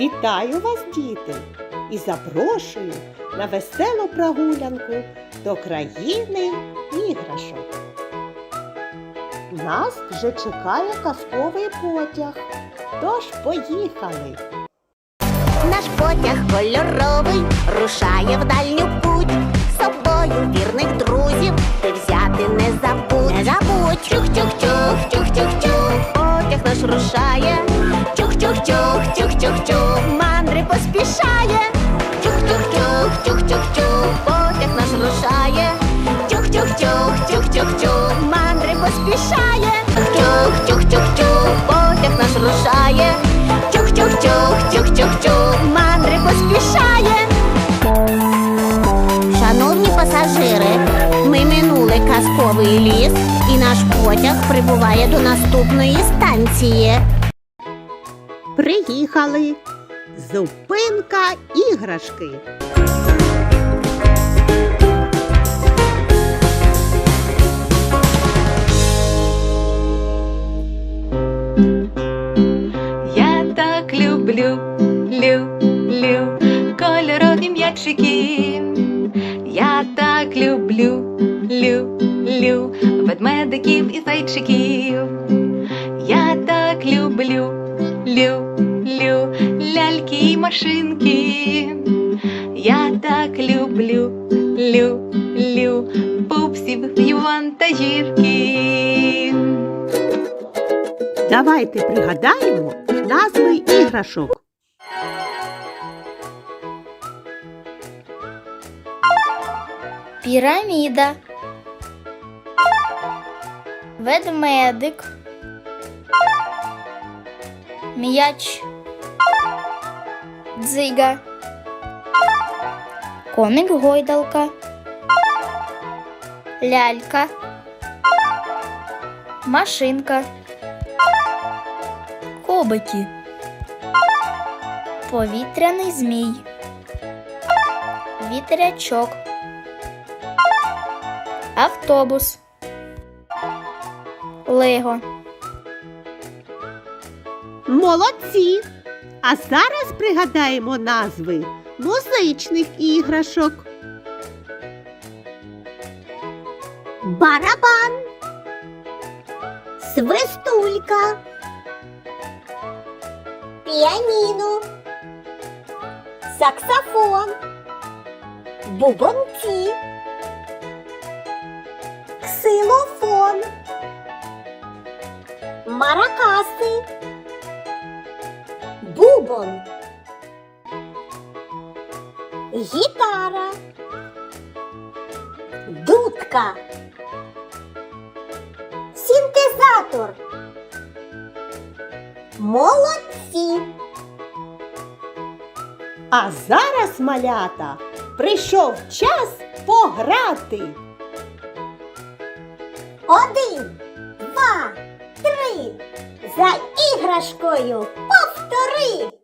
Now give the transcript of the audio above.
Вітаю вас, діти, і запрошую на веселу прогулянку до країни іграшок. Нас вже чекає казковий потяг. Тож поїхали. Наш потяг кольоровий рушає в дальню путь. З собою вірних друзів ти взяти не забудь. Не забудь. Чух-чух-чух, чух-чух-чух. Потяг наш рушає. Чух-чух-чух, чух-чух-чух. Мандри поспішає. Чух-чух-чух, чух-чух-чух. Потяг наш рушає. Чух-чух-чух, чух-чух-чух. Мандри поспішає. Чух-чух-чух-чух. Потяг наш рушає. Чух-чух-чух, чух-чух-чух, мандри поспішає. Шановні пасажири, ми минули казковий ліс, і наш потяг прибуває до наступної станції. Приїхали. Зупинка іграшки. Я так люблю, люблю кольорові м'ячики. Я так люблю, люблю ведмедиків і зайчиків. Я так люблю, люблю ляльки машинки. Я так люблю, люблю пупсів і вантажівки. Давайте пригадаємо назви іграшок. Піраміда. Ведмедик. М'яч. Дзига. Коник гойдалка. Лялька. Машинка. Кобики. Повітряний змій. Вітрячок. Автобус. Лего. Молодці! А зараз пригадаємо назви музичних іграшок. Барабан, свистулька, піаніно, саксофон, бубонці, ксилофон, маракаси, бубон, гітара, дудка. Синтезатор. Молодці. А зараз, малята, прийшов час пограти. Один, два, три. За іграшкою автори.